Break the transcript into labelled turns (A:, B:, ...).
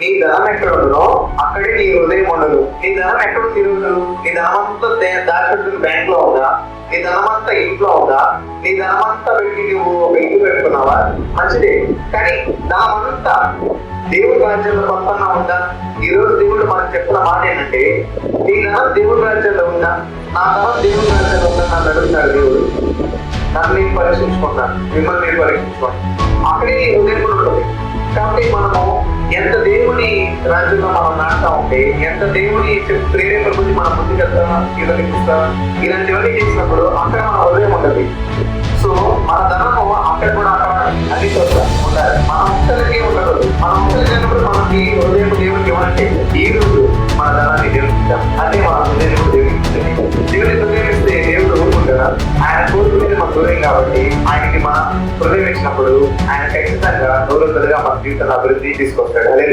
A: నీ ధనం ఎక్కడ ఉండదో అక్కడే నీ హృదయం ఉండదు. నీ ధనం ఎక్కడ తిరుగుదు నీ ధనమంతా దే- బ్యాంక్లో ఉందా? నీ ధనమంతా ఇంట్లో ఉందా? నీ ధనమంతా పెట్టి నువ్వు వెండి పెట్టుకున్నావా? మంచిదే. కానీ ధనమంతా దేవుడి రాజ్యంలో మొత్తంగా ఉందా? ఈ రోజు దేవుడు మనకు చెప్పిన మాట ఏంటంటే నీ ధనం దేవుడి రాజ్యంలో ఉందా? నా ధనం దేవుడి రాజ్యంలో ఉందా? నన్ను అడుగుతాడు దేవుడు. నన్ను నేను పరీక్షించుకుంటాను మిమ్మల్ని నేను పరీక్షించుకోండి. అక్కడే నీ హృదయం రాజ్యంలో మనం నాటుతా ఉంటే ఎంత దేవుని చెప్పు ప్రేరేపణ గురించి మన ముందుకెళ్తా ఇవ్వనిపిస్తా ఇలాంటివన్నీ చేసినప్పుడు అక్కడ మన హృదయం ఉండదు సో మన ధనము అక్కడ కూడా అక్కడ అది ఉండాలి. మన ముక్కలకి ఉండదు. మన ముక్కలకి అన్నప్పుడు మనకి హృదయం దేవుడికి ఇవ్వాలంటే ఈ రోజు మన ధనాన్ని దేవుడిస్తాం అదే మన హృదయం దేవునికి దేవుని హృదయం ఇస్తే దేవుడు ఊరుకుంటారా ఆయన కోరుకునేది మన హృదయం కాబట్టి ఆయనకి మన హృదయం ఇచ్చినప్పుడు ఆయన ఖచ్చితంగా నూరు మన జీవితాన్ని అభివృద్ధి తీసుకొస్తాడు. అదే